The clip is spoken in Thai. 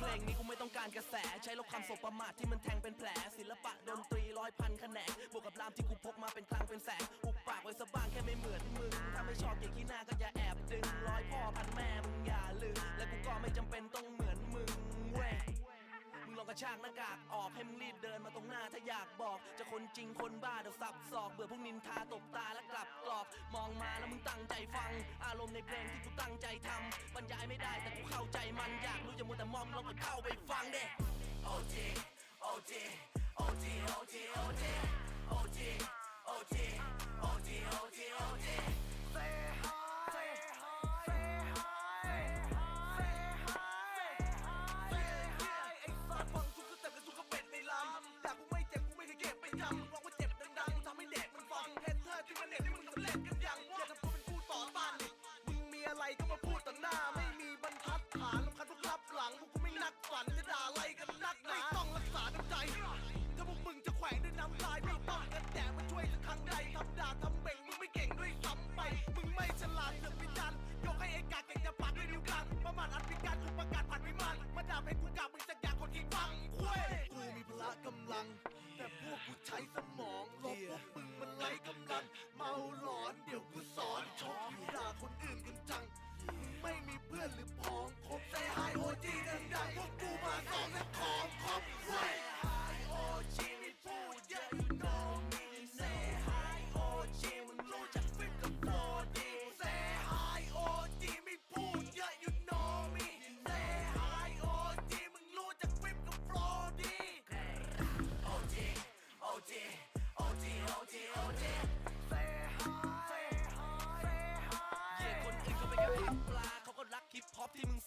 เพลงนี้กูไม่ต้องการกระแส ใช้ลบคำสบประมาทที่มันแทงเป็นแผล ศิลปะดนตรีร้อยพันแขนงบวกกับรามที่กูพกมาเป็นคลังเป็นแสงอุบปากไว้สะบ้างแค่ไม่เหมือนมึงถ้าไม่ชอบอย่างที่หน้าก็อย่าแอบดึงร้อยพ่อพันแม่ ระชากหน้ากากออกให้มึงรีบเดินมาตรงหน้าถ้าอยากบอก จะคนจริงคนบ้าเดี๋ยวสับสอกเบื่อพวกนินทาตบตาแล้วกลับกรอกมองมาแล้วมึงตั้งใจฟัง อารมณ์ในเพลงที่กูตั้งใจทำบรรยายไม่ได้แต่กูเข้าใจมันอยากรู้จะมัวแต่มองลองก็เข้าไปฟังเด้ OG OG OG OG OG ปลาเขาก็รักฮิปฮอปที่มึง